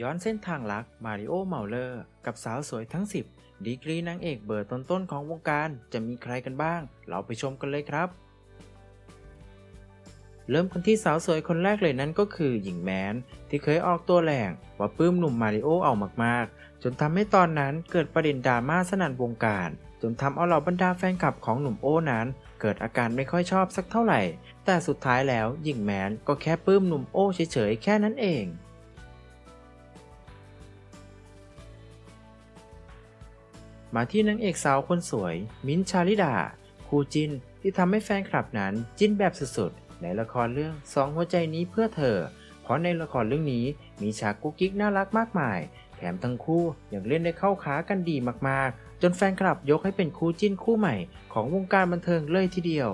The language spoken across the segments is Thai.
ย้อนเส้นทางรักมาริโอเมาเลอร์กับสาวสวยทั้ง 10 ดีกรีนางเอกเบอร์ต้นๆของวงการจะมีใครกันบ้าง เราไปชมกันเลยครับ เริ่มกันที่สาวสวยคนแรกเลยนั้นก็คือหญิงแมน ที่เคยออกตัวแรงว่าปลื้มหนุ่มมาริโอเอามากๆ จนทำให้ตอนนั้นเกิดประเด็นดราม่าสนั่นวงการ จนทำเอาเหล่าบรรดาแฟนคลับของหนุ่มโอ้นั้น เกิดอาการไม่ค่อยชอบสักเท่าไหร่ แต่สุดท้ายแล้วหญิงแมนก็แค่ปลื้มหนุ่มโอ้เฉยๆแค่นั้นเอง มาที่นางเอกสาวคนสวย มิ้นชาลิดา คู่จินที่ทำให้แฟนคลับนั้นจิ้นแบบสุดๆ ในละครเรื่องสองหัวใจนี้เพื่อเธอ เพราะในละครเรื่องนี้มีฉากกุ๊กกิ๊กน่ารักมากมาย แถมทั้งคู่ยังเล่นได้เข้าขากันดีมากๆ จนแฟนคลับยกให้เป็นคู่จิ้นคู่ใหม่ของวงการบันเทิงเลยทีเดียว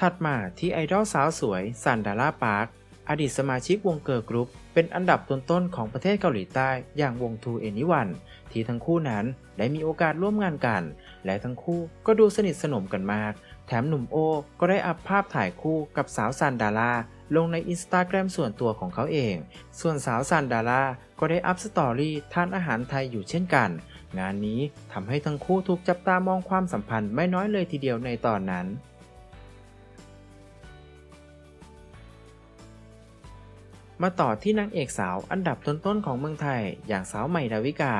ถัดมาที่ไอดอลสาวสวยซันดาราปาร์ค อดีตสมาชิกวงเกิร์ลกรุ๊ปเป็นอันดับต้นๆของประเทศเกาหลีใต้อย่างวง2 a n y o n e ที่ทั้งคู่นั้นได้มีโอกาสร่วมงานกัน และทั้งคู่ก็ดูสนิทสนมกันมาก แถมหนุ่มโอ ก็ได้อัพภาพถ่ายคู่กับสาวซันดาราลงในอินสตาแกรมส่วนตัวของเขาเอง ส่วนสาวซันดาราก็ได้อัพสตอรี่ทานอาหารไทยอยู่เช่นกัน งานนี้ทำให้ทั้งคู่ถูกจับตามองความสัมพันธ์ไม่น้อยเลยทีเดียวในตอนนั้น มาต่อที่นางเอกสาวอันดับต้นๆของเมืองไทย อย่างสาวใหม่ดาวิกา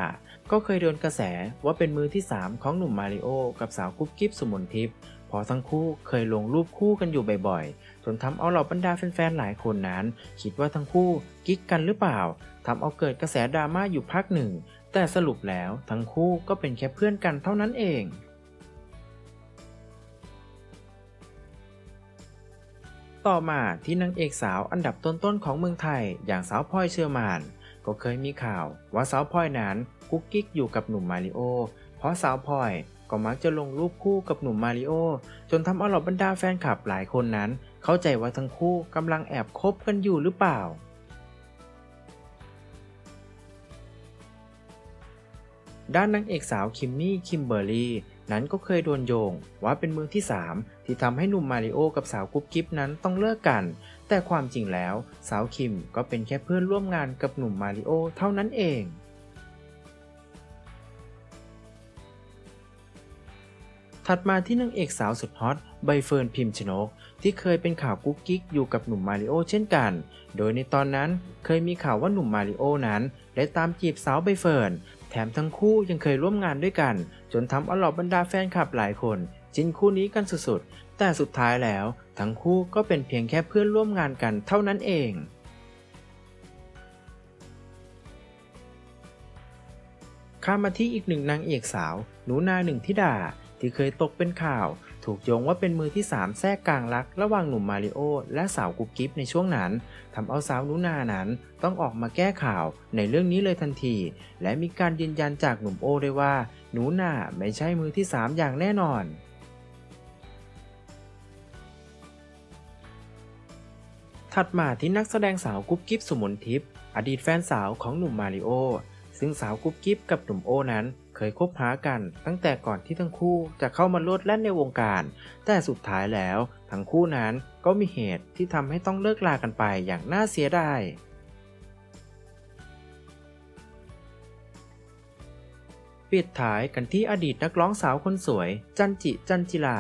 ก็เคยโดนกระแสว่าเป็นมือที่ 3 ของหนุ่มมาริโอกับสาวกุ๊บกิ๊บสุมนทิพย์พอทั้งคู่เคยลงรูปคู่กันอยู่บ่อยๆจนทำเอาเหล่าบรรดาแฟนๆหลายคนนั้น คิดว่าทั้งคู่กิ๊กกันหรือเปล่าทำเอาเกิดกระแสดราม่าอยู่พักหนึ่ง แต่สรุปแล้วทั้งคู่ก็เป็นแค่เพื่อนกันเท่านั้นเอง ต่อมาที่นางเอกสาวอันดับต้นๆของเมืองไทยอย่างสาวพลอยเชอร์มาน ก็เคยมีข่าวว่าสาวพลอยนั้นกุ๊กกิ๊กอยู่กับหนุ่มมาริโอ เพราะสาวพลอยก็มักจะลงรูปคู่กับหนุ่มมาริโอ จนทำเอาเหล่าบรรดาแฟนคลับหลายคนนั้น เข้าใจว่าทั้งคู่กำลังแอบคบกันอยู่หรือเปล่า ด้านนางเอกสาวคิมมี่คิมเบอร์รี่ นั้นก็เคยโดนโยง ว่าเป็นมือที่ 3 ที่ทำให้หนุ่มมาริโอกับสาวกุ๊บกิ๊บนั้นต้องเลิกกัน แต่ความจริงแล้วสาวคิมก็เป็นแค่เพื่อนร่วมงานกับหนุ่มมาริโอเท่านั้นเองถัดมาที่นางเอกสาวสุดฮอตใบเฟิร์นพิมชนก ที่เคยเป็นข่าวกุ๊กกิ๊กอยู่กับหนุ่มมาริโอเช่นกัน โดยในตอนนั้นเคยมีข่าวว่าหนุ่มมาริโอนั้น ได้ตามจีบสาวใบเฟิร์น แถมทั้งคู่ยังเคยร่วมงานด้วยกัน จนทำเอาเหล่าบรรดาแฟนคลับหลายคนจินคู่นี้กันสุดๆ แต่สุดท้ายแล้วทั้งคู่ก็เป็นเพียงแค่เพื่อนร่วมงานกันเท่านั้นเองข้ามมาที่อีกหนึ่งนางเอกสาว หนูนาหนึ่งทิดา ที่เคยตกเป็นข่าว ถูกโยงว่าเป็นมือที่ 3 แทรกกลางรักระหว่างหนุ่มมาริโอและสาวกุ๊กกิ๊บในช่วงนั้นทำเอาสาวนูนานั้นต้องออกมาแก้ข่าวในเรื่องนี้เลยทันที และมีการยืนยันจากหนุ่มโอด้วยว่าหนูนาไม่ใช่มือที่ 3 อย่างแน่นอนถัดมาที่นักแสดงสาวกุ๊บกิ๊บสุมนทิพย์อดีตแฟนสาวของหนุ่มมาริโอ ซึ่งสาวกุ๊บกิ๊บกับหนุ่มโอนั้น เคยคบหากันตั้งแต่ก่อนที่ทั้งคู่จะเข้ามาโลดแล่นในวงการ แต่สุดท้ายแล้ว ทั้งคู่นั้นก็มีเหตุที่ทำให้ต้องเลิกลากันไปอย่างน่าเสียดายปิดท้ายกันที่อดีตนักร้องสาวคนสวย จันจิจันจิลา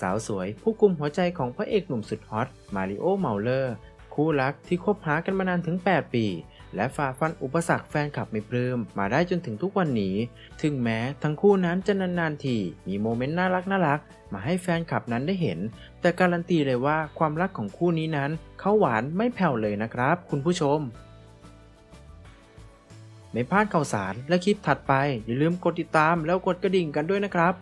สาวสวยผู้กุมหัวใจของพระเอกหนุ่มสุดฮอตมาริโอเมาเลอร์ คู่รักที่คบหากันมานานถึง 8 ปี และฝ่าฟันอุปสรรคแฟนคลับไม่ปลื้มมาได้จนถึงทุกวันนี้ ถึงแม้ทั้งคู่นั้นจะนานๆทีมีโมเมนต์น่ารักน่ารักมาให้แฟนคลับนั้นได้เห็น แต่การันตีเลยว่าความรักของคู่นี้นั้นเขาหวานไม่แผ่วเลยนะครับ คุณผู้ชม ไม่พลาดข่าวสารและคลิปถัดไป อย่าลืมกดติดตามแล้วกดกระดิ่งกันด้วยนะครับ